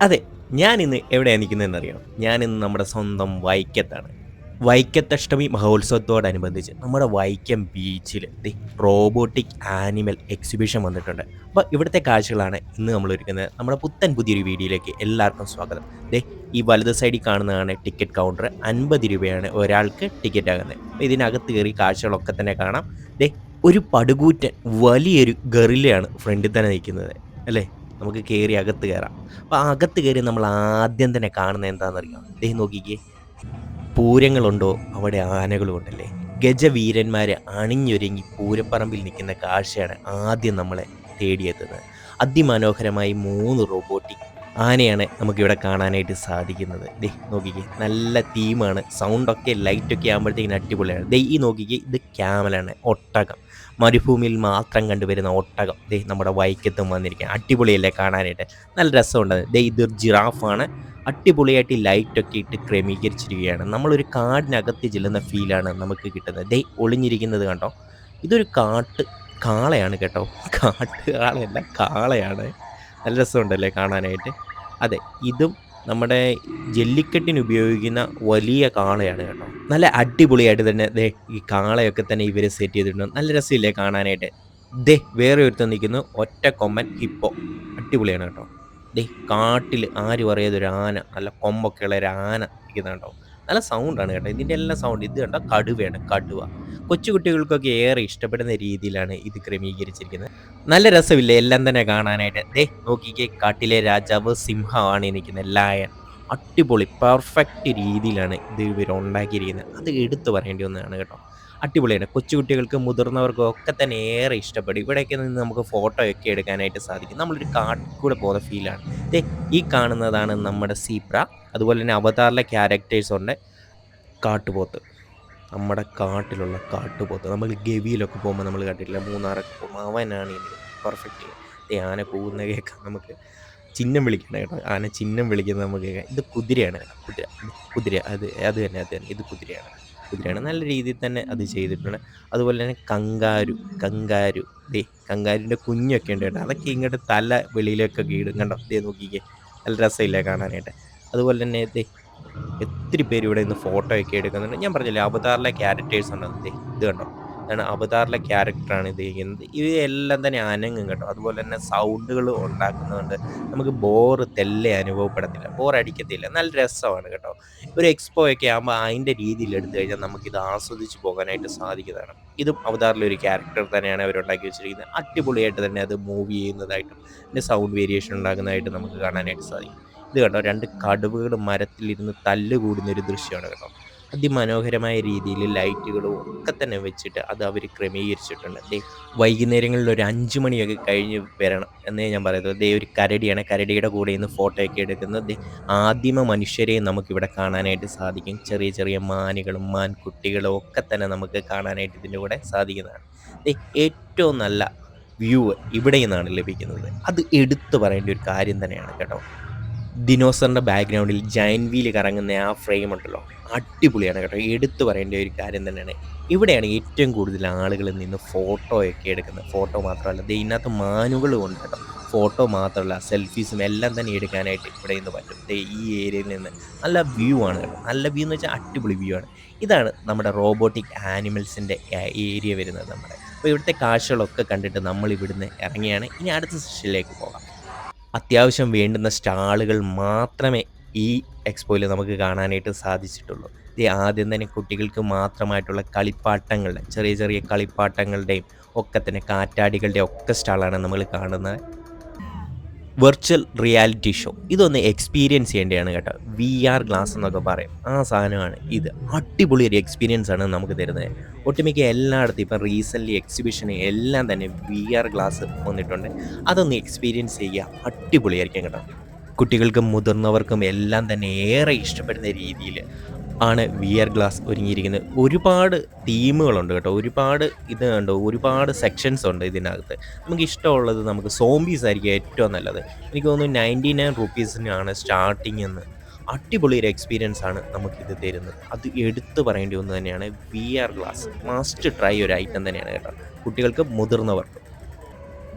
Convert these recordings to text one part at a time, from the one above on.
അതെ ഞാൻ ഇന്ന് എവിടെയാണ് നിൽക്കുന്നതെന്നറിയാം ഞാൻ ഇന്ന് നമ്മുടെ സ്വന്തം വൈക്കത്താണ്. വൈക്കത്തഷ്ടമി മഹോത്സവത്തോടനുബന്ധിച്ച് നമ്മുടെ വൈക്കം ബീച്ചിൽ ദി റോബോട്ടിക് ആനിമൽ എക്സിബിഷൻ വന്നിട്ടുണ്ട്. അപ്പോൾ ഇവിടുത്തെ കാഴ്ചകളാണ് ഇന്ന് നമ്മൾ ഒരുക്കുന്നത്. നമ്മുടെ പുത്തൻ പുതിയൊരു വീഡിയോയിലേക്ക് എല്ലാവർക്കും സ്വാഗതം. ദേ ഈ വലത് സൈഡിൽ കാണുന്നതാണ് ടിക്കറ്റ് കൗണ്ടർ. അൻപത് രൂപയാണ് ഒരാൾക്ക് ടിക്കറ്റ് ആകുന്നത്. അപ്പോൾ ഇതിനകത്ത് കയറി കാഴ്ചകളൊക്കെ തന്നെ കാണാം. ദേ ഒരു പടുകൂറ്റൻ വലിയൊരു ഗറിലയാണ് ഫ്രണ്ടിൽ തന്നെ നിൽക്കുന്നത്. അല്ലേ? നമുക്ക് കയറി അകത്ത് കയറാം അപ്പോൾ അകത്ത് കയറി നമ്മൾ ആദ്യം തന്നെ കാണുന്നത് എന്താണെന്നറിയാം? അദ്ദേഹം നോക്കിക്കേ. പൂരങ്ങളുണ്ടോ? അവിടെ ആനകളും ഗജവീരന്മാരെ അണിഞ്ഞൊരുങ്ങി പൂരപ്പറമ്പിൽ നിൽക്കുന്ന കാഴ്ചയാണ് ആദ്യം നമ്മളെ തേടിയെത്തുന്നത്. അതിമനോഹരമായി മൂന്ന് റോബോട്ടിക് ആനയാണ് നമുക്കിവിടെ കാണാനായിട്ട് സാധിക്കുന്നത്. ദേ നോക്കിക്കേ നല്ല തീമാണ്. സൗണ്ടൊക്കെ ലൈറ്റൊക്കെ ആകുമ്പോഴത്തേക്കും അടിപൊളിയാണ്. ദേ ഈ നോക്കിക്കേ ഇത് ക്യാമലാണ് ഒട്ടകം. മരുഭൂമിയിൽ മാത്രം കണ്ടുവരുന്ന ഒട്ടകം. ദേ നമ്മുടെ വൈക്കത്തും വന്നിരിക്കുക അടിപൊളിയല്ലേ കാണാനായിട്ട്? നല്ല രസമുണ്ട്. ദേ ഇതൊരു ജിറാഫാണ്. അടിപൊളിയായിട്ട് ലൈറ്റൊക്കെ ഇട്ട് ക്രമീകരിച്ചിരിക്കുകയാണ്. നമ്മളൊരു കാടിനകത്ത് ചെല്ലുന്ന ഫീലാണ് നമുക്ക് കിട്ടുന്നത്. ദേ ഒളിഞ്ഞിരിക്കുന്നത് കണ്ടോ? ഇതൊരു കാട്ട് കാളയാണ് കേട്ടോ. കാട്ട് കാളയല്ല കാളയാണ്. നല്ല രസമുണ്ടല്ലേ കാണാനായിട്ട്? അതെ ഇതും നമ്മുടെ ജല്ലിക്കെട്ടിന് ഉപയോഗിക്കുന്ന വലിയ കാളയാണ് കേട്ടോ. നല്ല അടിപൊളിയായിട്ട് തന്നെ ദേ ഈ കാളയൊക്കെ തന്നെ ഇവർ സെറ്റ് ചെയ്തിട്ടുണ്ട്. നല്ല രസമില്ലേ കാണാനായിട്ട്? ദേ വേറെ ഒരുത്തം നിൽക്കുന്നു. ഒറ്റ കൊമ്പൻ ഹിപ്പോ. അടിപൊളിയാണ് കേട്ടോ. ദേ കാട്ടിൽ ആര് അറിയാതെ ഒരു ആന നല്ല കൊമ്പൊക്കെ ഉള്ള ഒരു ആന നിൽക്കുന്നുണ്ടോ നല്ല സൗണ്ടാണ് കേട്ടോ. ഇതിന്റെ എല്ലാം സൗണ്ട് ഇത് കണ്ടോ? കടുവയാണ് കടുവ. കൊച്ചുകുട്ടികൾക്കൊക്കെ ഏറെ ഇഷ്ടപ്പെടുന്ന രീതിയിലാണ് ഇത് ക്രമീകരിച്ചിരിക്കുന്നത്. നല്ല രസമില്ലേ? എല്ലാം തന്നെ കാണാനായിട്ട്. ദേ നോക്കിക്കേ കാട്ടിലെ രാജാവ് സിംഹമാണ് നിൽക്കുന്നത് ലായൻ അടിപൊളി പെർഫെക്റ്റ് രീതിയിലാണ് ഇത് ഇവർ ഉണ്ടാക്കിയിരിക്കുന്നത്. അത് എടുത്തു പറയേണ്ടി ഒന്നാണ് കേട്ടോ. അടിപൊളിയാണ്. കൊച്ചുകുട്ടികൾക്ക് മുതിർന്നവർക്കും ഒക്കെ തന്നെ ഏറെ ഇഷ്ടപ്പെടും. ഇവിടെയൊക്കെ നിന്ന് നമുക്ക് ഫോട്ടോയൊക്കെ എടുക്കാനായിട്ട് സാധിക്കും. നമ്മളൊരു കാട്ടിൽ കൂടെ പോകുന്ന ഫീലാണ് ഈ കാണുന്നതാണ് നമ്മുടെ സീപ്ര. അതുപോലെ തന്നെ അവതാറിലെ ക്യാരക്ടേഴ്സ് ഉണ്ട്. കാട്ടുപോത്ത്. നമ്മുടെ കാട്ടിലുള്ള കാട്ടുപോത്ത്. നമ്മൾ ഗവിയിലൊക്കെ പോകുമ്പോൾ നമ്മൾ കണ്ടിട്ടില്ല? മൂന്നാറൊക്കെ പോകുമ്പോൾ അവനാണ് പെർഫെക്റ്റ് ആന പോകുന്ന കേൾക്കാം നമുക്ക്. ചിഹ്നം വിളിക്കണം കേട്ടോ. ആന ചിഹ്നം വിളിക്കുന്നത് നമുക്ക് കേൾക്കാം ഇത് കുതിരയാണ് കുതിര. കുതിര. അത് അത് തന്നെ അത് തന്നെ. ഇത് കുതിരയാണ്. കുതിരയാണ് നല്ല രീതിയിൽ തന്നെ അത് ചെയ്തിട്ടുണ്ട്. അതുപോലെ തന്നെ കങ്കാരു കങ്കാരു. ദേ കങ്കാരിന്റെ കുഞ്ഞൊക്കെ ഉണ്ട് കേട്ടോ. അതൊക്കെ ഇങ്ങോട്ട് തല വെളിയിലേക്കൊക്കെ ഇടും കണ്ടോ? ദേ നോക്കിക്കേ. നല്ല രസമില്ല കാണാനായിട്ട്. അതുപോലെ തന്നെ ദേ ഒത്തിരി പേര് ഇവിടെ നിന്ന് ഫോട്ടോ ഒക്കെ എടുക്കുന്നുണ്ട്. ഞാൻ പറഞ്ഞില്ലേ അവതാറിലെ ക്യാരക്ടേഴ്സ് ഉണ്ട് ദേ ഇത് കണ്ടോ? ഇതാണ് അവതാറിലെ ക്യാരക്ടറാണ് ഇത് ചെയ്യുന്നത്. ഇത് എല്ലാം തന്നെ അനങ്ങും കേട്ടോ. അതുപോലെ തന്നെ സൗണ്ടുകൾ ഉണ്ടാക്കുന്നതുകൊണ്ട് നമുക്ക് ബോറ് തെല്ലെ അനുഭവപ്പെടത്തില്ല. ബോർ അടിക്കത്തില്ല. നല്ല രസമാണ് കേട്ടോ. ഒരു എക്സ്പോ ഒക്കെ ആകുമ്പോൾ അതിന്റെ രീതിയിൽ എടുത്തു കഴിഞ്ഞാൽ നമുക്കിത് ആസ്വദിച്ച് പോകാനായിട്ട് സാധിക്കുന്നതാണ്. ഇതും അവതാറിലെ ഒരു ക്യാരക്ടർ തന്നെയാണ് അവരുണ്ടാക്കി വെച്ചിരിക്കുന്നത്. അടിപൊളിയായിട്ട് തന്നെ അത് മൂവ് ചെയ്യുന്നതായിട്ടും പിന്നെ സൗണ്ട് വേരിയേഷൻ ഉണ്ടാകുന്നതായിട്ട് നമുക്ക് കാണാനായിട്ട് സാധിക്കും. ഇത് കേട്ടോ രണ്ട് കടുവകൾ മരത്തിലിരുന്ന് തല്ലുകൂടുന്ന ഒരു ദൃശ്യമാണ് കേട്ടോ. അതിമനോഹരമായ രീതിയിൽ ലൈറ്റുകളും ഒക്കെ തന്നെ വെച്ചിട്ട് അത് അവർ ക്രമീകരിച്ചിട്ടുണ്ട്. ദേ വൈകുന്നേരങ്ങളിൽ ഒരു അഞ്ച് മണിയൊക്കെ കഴിഞ്ഞ് വരണം എന്നേ ഞാൻ പറയുന്നത് ദേ ഒരു കരടിയാണ്. കരടിയുടെ കൂടെ നിന്ന് ഫോട്ടോയൊക്കെ എടുക്കുന്നത് ദേ ആദിമ മനുഷ്യരെ നമുക്കിവിടെ കാണാനായിട്ട് സാധിക്കും. ചെറിയ ചെറിയ മാനുകളും മാൻകുട്ടികളും ഒക്കെ തന്നെ നമുക്ക് കാണാനായിട്ട് ഇതിന്റെ കൂടെ സാധിക്കുന്നതാണ്. ദേ ഏറ്റവും നല്ല വ്യൂ ഇവിടെ നിന്നാണ് ലഭിക്കുന്നത്. അത് എടുത്തു പറയേണ്ട ഒരു കാര്യം തന്നെയാണ് കേട്ടോ. ദിനോസറിന്റെ ബാക്ക്ഗ്രൗണ്ടിൽ ജയൻ വീൽ കറങ്ങുന്ന ആ ഫ്രെയിം ഉണ്ടല്ലോ. അടിപൊളിയാണ് കേട്ടോ. എടുത്തു പറയേണ്ട ഒരു കാര്യം തന്നെയാണ്. ഇവിടെയാണ് ഏറ്റവും കൂടുതൽ ആളുകൾ നിന്ന് ഫോട്ടോയൊക്കെ എടുക്കുന്നത്. ഫോട്ടോ മാത്രമല്ല ഇതിനകത്ത് മാനുകളും ഉണ്ട് കേട്ടോ. ഫോട്ടോ മാത്രമല്ല സെൽഫീസും എല്ലാം തന്നെ എടുക്കാനായിട്ട് ഇവിടെ നിന്ന് പറ്റും. ഈ ഏരിയയിൽ നിന്ന് നല്ല വ്യൂ ആണ് കേട്ടോ. നല്ല വ്യൂ എന്ന് വെച്ചാൽ അടിപൊളി വ്യൂ ആണ്. ഇതാണ് നമ്മുടെ റോബോട്ടിക് ആനിമൽസിന്റെ ഏരിയ വരുന്നത് നമ്മുടെ. അപ്പോൾ ഇവിടുത്തെ കാഴ്ചകളൊക്കെ കണ്ടിട്ട് നമ്മൾ ഇവിടുന്ന് ഇറങ്ങിയാണ്. ഇനി അടുത്ത സെഷനിലേക്ക് പോകാം. അത്യാവശ്യം വേണ്ടുന്ന സ്റ്റാളുകൾ മാത്രമേ ഈ എക്സ്പോയിൽ നമുക്ക് കാണാനായിട്ട് സാധിച്ചിട്ടുള്ളൂ. ഇത് ആദ്യം തന്നെ കുട്ടികൾക്ക് മാത്രമായിട്ടുള്ള കളിപ്പാട്ടങ്ങളുടെ ചെറിയ ചെറിയ കളിപ്പാട്ടങ്ങളുടെയും ഒക്കെ തന്നെ കാറ്റാടികളുടെയും ഒക്കെ സ്റ്റാളാണ് നമ്മൾ കാണുന്നത്. വെർച്വൽ റിയാലിറ്റി ഷോ ഇതൊന്ന് എക്സ്പീരിയൻസ് ചെയ്യേണ്ടതാണ് കേട്ടോ. വി ആർ ഗ്ലാസ് എന്നൊക്കെ പറയും. ആ സാധനമാണ് ഇത്. അടിപൊളി ഒരു എക്സ്പീരിയൻസ് ആണ് നമുക്ക് തരുന്നത്. ഒട്ടുമിക്ക എല്ലായിടത്തും ഇപ്പം റീസെന്റ്ലി എക്സിബിഷന് എല്ലാം തന്നെ വി ആർ ഗ്ലാസ് വന്നിട്ടുണ്ട്. അതൊന്ന് എക്സ്പീരിയൻസ് ചെയ്യുക. അടിപൊളിയായിരിക്കും കേട്ടോ. കുട്ടികൾക്കും മുതിർന്നവർക്കും എല്ലാം തന്നെ ഏറെ ഇഷ്ടപ്പെടുന്ന രീതിയിൽ ആണ് വി ആർ ഗ്ലാസ് ഒരുങ്ങിയിരിക്കുന്നത്. ഒരുപാട് തീമുകളുണ്ട് കേട്ടോ. ഒരുപാട് ഇത് കണ്ടോ? ഒരുപാട് സെക്ഷൻസ് ഉണ്ട് ഇതിനകത്ത്. നമുക്ക് ഇഷ്ടമുള്ളത് നമുക്ക് സോംബീസ് ആയിരിക്കും ഏറ്റവും നല്ലത്. എനിക്ക് തോന്നുന്നു നയന്റി നയൻ റുപ്പീസിനാണ് സ്റ്റാർട്ടിങ് എന്ന് അടിപൊളി ഒരു എക്സ്പീരിയൻസ് ആണ് നമുക്കിത് തരുന്നത്. അത് എടുത്തു പറയേണ്ടി ഒന്ന് തന്നെയാണ് V R glass. Must try ഒരു ഐറ്റം തന്നെയാണ് കേട്ടോ. കുട്ടികൾക്ക് മുതിർന്നവർക്ക്.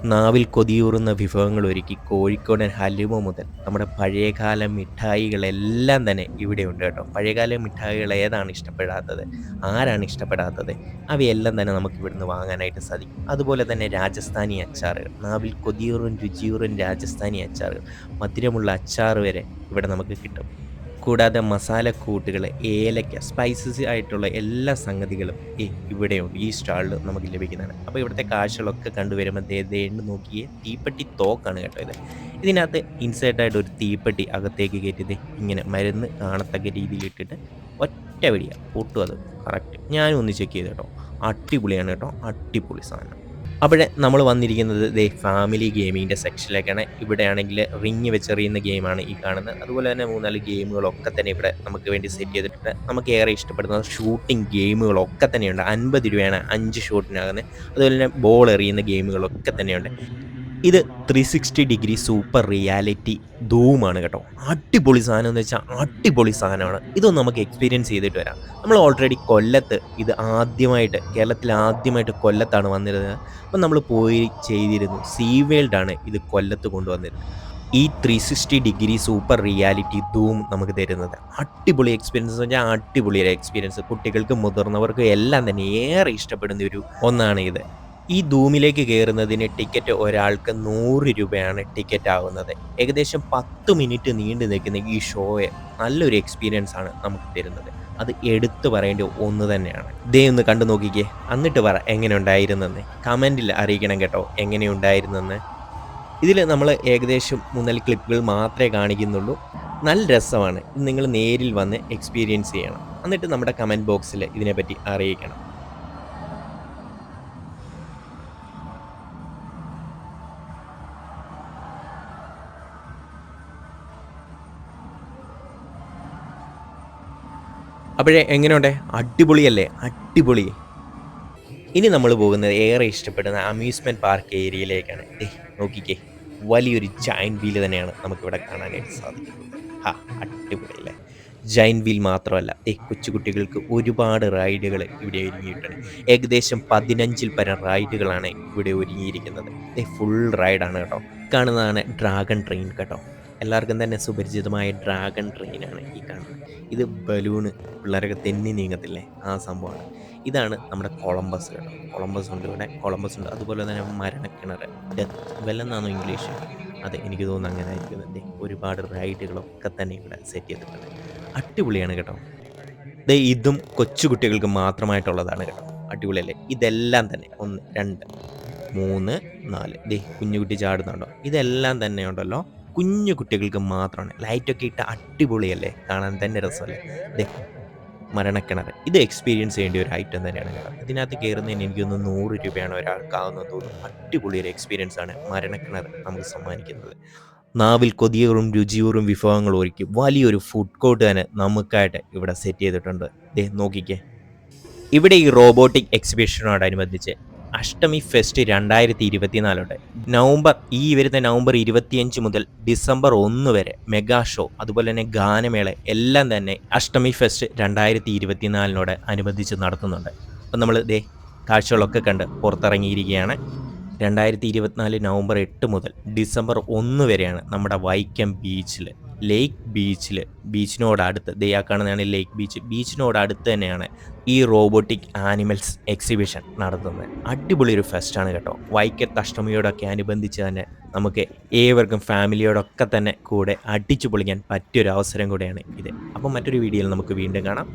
നാവിൽ കൊതിയൂറുന്ന വിഭവങ്ങൾ ഒരുക്കി കോഴിക്കോടൻ ഹലുവ മുതൽ നമ്മുടെ പഴയകാല മിഠായികളെല്ലാം തന്നെ ഇവിടെ ഉണ്ട് കേട്ടോ. പഴയകാല മിഠായികൾ ഏതാണ് ഇഷ്ടപ്പെടാത്തത്? ആരാണ് ഇഷ്ടപ്പെടാത്തത്? അവയെല്ലാം തന്നെ നമുക്ക് ഇവിടുന്ന് വാങ്ങാനായിട്ട് സാധിക്കും. അതുപോലെ തന്നെ രാജസ്ഥാനി അച്ചാറുകൾ. നാവിൽ കൊതിയൂറും രുചിയൂറും രാജസ്ഥാനി അച്ചാറുകൾ. മധുരമുള്ള അച്ചാർ വരെ ഇവിടെ നമുക്ക് കിട്ടും. കൂടാതെ മസാലക്കൂട്ടുകൾ ഏലക്ക സ്പൈസസ് ആയിട്ടുള്ള എല്ലാ സംഗതികളും ഈ ഇവിടെയുണ്ട്. ഈ സ്റ്റാളിൽ നമുക്ക് ലഭിക്കുന്നതാണ്. അപ്പോൾ ഇവിടുത്തെ കാഴ്ചകളൊക്കെ കണ്ടുവരുമ്പോൾ ദേണ്ട് നോക്കിയേ തീപ്പെട്ടി തോക്കാണ് കേട്ടോ ഇത്. ഇതിനകത്ത് ഇൻസേർട്ടായിട്ട് ഒരു തീപ്പെട്ടി അകത്തേക്ക് കയറ്റിയത് ഇങ്ങനെ മരുന്ന് കാണത്തക്ക രീതിയിൽ ഇട്ടിട്ട് ഒറ്റ വഴിയാണ് പൊട്ടും അത്. കറക്റ്റ് ഞാനും ഒന്ന് ചെക്ക് ചെയ്ത് കേട്ടോ. അടിപൊളിയാണ് കേട്ടോ. അടിപൊളി സാധനം. അവിടെ നമ്മൾ വന്നിരിക്കുന്നത് ദേ ഫാമിലി ഗെയിമിങ്ങിന്റെ സെക്ഷനിലേക്കാണ് ഇവിടെയാണെങ്കിൽ റിങ് വെച്ചെറിയുന്ന ഗെയിമാണ് ഈ കാണുന്നത്. അതുപോലെ തന്നെ മൂന്നാൽ ഗെയിമുകളൊക്കെ തന്നെ ഇവിടെ നമുക്ക് വേണ്ടി സെറ്റ് ചെയ്തിട്ടുണ്ട്. നമുക്ക് ഏറെ ഇഷ്ടപ്പെടുന്ന ഷൂട്ടിംഗ് ഗെയിമുകളൊക്കെ തന്നെയുണ്ട്. അൻപത് രൂപയാണ് അഞ്ച് ഷോട്ടിനാകുന്നത് അതുപോലെ തന്നെ ബോൾ എറിയുന്ന ഗെയിമുകളൊക്കെ തന്നെയുണ്ട്. ഇത് three sixty degree super reality ധൂമാണ് കേട്ടോ. അടിപൊളി സാധനം എന്ന് വെച്ചാൽ അടിപൊളി സാധനമാണ്. ഇതൊന്ന് നമുക്ക് എക്സ്പീരിയൻസ് ചെയ്തിട്ട് വരാം. നമ്മൾ ഓൾറെഡി കൊല്ലത്ത് ഇത് ആദ്യമായിട്ട് കേരളത്തിൽ ആദ്യമായിട്ട് കൊല്ലത്താണ് വന്നിരുന്നത്. അപ്പം നമ്മൾ പോയി ചെയ്തിരുന്നു. സീ വേൾഡാണ് ഇത് കൊല്ലത്ത് കൊണ്ടുവന്നിരുന്നത്. ഈ three sixty degree super reality Dhoom നമുക്ക് തരുന്നത്. അടിപൊളി എക്സ്പീരിയൻസ് എന്ന് വെച്ചാൽ അടിപൊളി എക്സ്പീരിയൻസ് കുട്ടികൾക്കും മുതിർന്നവർക്കും എല്ലാം തന്നെ ഏറെ ഇഷ്ടപ്പെടുന്ന ഒരു ഒന്നാണ് ഇത്. ഈ ധൂമിലേക്ക് കയറുന്നതിന് ടിക്കറ്റ് ഒരാൾക്ക് നൂറ് രൂപയാണ് ടിക്കറ്റ് ആവുന്നത്. ഏകദേശം പത്ത് മിനിറ്റ് നീണ്ടു നിൽക്കുന്ന ഈ ഷോയെ നല്ലൊരു എക്സ്പീരിയൻസ് ആണ് നമുക്ക് തരുന്നത്. അത് എടുത്തു പറയേണ്ട ഒന്ന് തന്നെയാണ്. ദേ ഒന്ന് കണ്ടു നോക്കിക്കേ. എന്നിട്ട് പറ എങ്ങനെ ഉണ്ടായിരുന്നെന്ന്? കമന്റിൽ അറിയിക്കണം കേട്ടോ. എങ്ങനെ എങ്ങനെയുണ്ടായിരുന്നെന്ന് ഇതിൽ നമ്മൾ ഏകദേശം മൂന്നൽ ക്ലിപ്പുകൾ മാത്രമേ കാണിക്കുന്നുള്ളൂ. നല്ല രസമാണ്. ഇത് നിങ്ങൾ നേരിൽ വന്ന് എക്സ്പീരിയൻസ് ചെയ്യണം. എന്നിട്ട് നമ്മുടെ കമന്റ് ബോക്സിൽ ഇതിനെപ്പറ്റി അറിയിക്കണം. അപ്പോഴേ എങ്ങനെയുണ്ട്? അടിപൊളിയല്ലേ? അടിപൊളി. ഇനി നമ്മൾ പോകുന്നത് ഏറെ ഇഷ്ടപ്പെടുന്ന അമ്യൂസ്മെന്റ് പാർക്ക് ഏരിയയിലേക്കാണ്. ഏ നോക്കിക്കേ. വലിയൊരു ജൈൻ വീൽ തന്നെയാണ് നമുക്കിവിടെ കാണാനായിട്ട് സാധിക്കുന്നത്. ഹാ അടിപൊളിയല്ലേ? ജൈൻ വീൽ മാത്രമല്ല. ഏ കൊച്ചുകുട്ടികൾക്ക് ഒരുപാട് റൈഡുകൾ ഇവിടെ ഒരുങ്ങിയിട്ടുണ്ട്. ഏകദേശം പതിനഞ്ചിൽ പരം റൈഡുകളാണ് ഇവിടെ ഒരുങ്ങിയിരിക്കുന്നത്. ഏ ഫുൾ റൈഡാണ് കേട്ടോ. കാണുന്നതാണ് ഡ്രാഗൺ ട്രെയിൻ കേട്ടോ. എല്ലാവർക്കും തന്നെ സുപരിചിതമായ ഡ്രാഗൺ ട്രെയിനാണ് ഈ കാണുന്നത്. ഇത് ബലൂണ് പിള്ളേരൊക്കെ തെന്നി നീങ്ങത്തില്ലേ? ആ സംഭവമാണ്. ഇതാണ് നമ്മുടെ കൊളംബസ് കേട്ടോ. കൊളംബസ് ഉണ്ട് ഇവിടെ. കൊളംബസ് ഉണ്ട്. അതുപോലെ തന്നെ മരണക്കിണർ ഡെത്ത് വെല്ലെന്നാണോ ഇംഗ്ലീഷ് അതെ എനിക്ക് തോന്നുന്നു അങ്ങനെ ആയിരിക്കും ദേ ഒരുപാട് റൈഡുകളൊക്കെ തന്നെ ഇവിടെ സെറ്റ് ചെയ്തിട്ടുണ്ട്. അടിപൊളിയാണ് കേട്ടോ. ദേ ഇതും കൊച്ചു കുട്ടികൾക്ക് മാത്രമായിട്ടുള്ളതാണ് കേട്ടോ. അടിപൊളിയല്ലേ? ഇതെല്ലാം തന്നെ. ഒന്ന് രണ്ട് മൂന്ന് നാല്. ദേ കുഞ്ഞുകുട്ടി ചാടുന്നുണ്ടോ? ഇതെല്ലാം തന്നെ ഉണ്ടല്ലോ. കുഞ്ഞു കുട്ടികൾക്ക് മാത്രമാണ്. ലൈറ്റൊക്കെ ഇട്ട് അടിപൊളിയല്ലേ? കാണാൻ തന്നെ രസമല്ലേ? മരണക്കിണർ. ഇത് എക്സ്പീരിയൻസ് ചെയ്യേണ്ട ഒരു ഐറ്റം തന്നെയാണ് കേട്ടോ. ഇതിനകത്ത് കയറുന്നതിന് എനിക്കൊന്ന് നൂറ് രൂപയാണ് ഒരാൾക്കാവുന്നത് തോന്നുന്നു. അടിപൊളി ഒരു എക്സ്പീരിയൻസ് ആണ് മരണക്കിണർ നമുക്ക് സമ്മാനിക്കുന്നത്. നാവിൽ കൊതിയോറും രുചിയോറും വിഭവങ്ങൾ ഒരുക്കി വലിയൊരു ഫുഡ് കോർട്ട് തന്നെ നമുക്കായിട്ട് ഇവിടെ സെറ്റ് ചെയ്തിട്ടുണ്ട്. ദേ നോക്കിക്കേ. ഇവിടെ ഈ റോബോട്ടിക് എക്സിബിഷനോടനുബന്ധിച്ച് അഷ്ടമി ഫെസ്റ്റ് രണ്ടായിരത്തി ഇരുപത്തിനാലുണ്ട് നവംബർ ഈ വരുന്ന നവംബർ ഇരുപത്തിയഞ്ച് മുതൽ ഡിസംബർ ഒന്ന് വരെ മെഗാ ഷോ അതുപോലെ തന്നെ ഗാനമേള എല്ലാം തന്നെ അഷ്ടമി ഫെസ്റ്റ് രണ്ടായിരത്തി ഇരുപത്തിനാലിനോട് അനുബന്ധിച്ച് നടത്തുന്നുണ്ട്. അപ്പം നമ്മൾ ദേ കാഴ്ചകളൊക്കെ കണ്ട് പുറത്തിറങ്ങിയിരിക്കുകയാണ്. രണ്ടായിരത്തി ഇരുപത്തിനാല് നവംബർ എട്ട് മുതൽ ഡിസംബർ ഒന്ന് വരെയാണ് നമ്മുടെ വൈക്കം ബീച്ചിൽ ലേക്ക് ബീച്ചിൽ ബീച്ചിനോട് അടുത്ത് ദയാ കാണുന്നതാണ് ലേക്ക് ബീച്ച് ബീച്ചിനോട് അടുത്ത് തന്നെയാണ് ഈ റോബോട്ടിക് ആനിമൽസ് എക്സിബിഷൻ നടത്തുന്നത്. അടിപൊളി ഒരു ഫെസ്റ്റാണ് കേട്ടോ. വൈക്കത്ത് അഷ്ടമിയോടൊക്കെ അനുബന്ധിച്ച് തന്നെ നമുക്ക് ഏവർക്കും ഫാമിലിയോടൊക്കെ തന്നെ കൂടെ അടിച്ചു പൊളിക്കാൻ പറ്റിയൊരു അവസരം കൂടെയാണ് ഇത്. അപ്പം മറ്റൊരു വീഡിയോയിൽ നമുക്ക് വീണ്ടും കാണാം.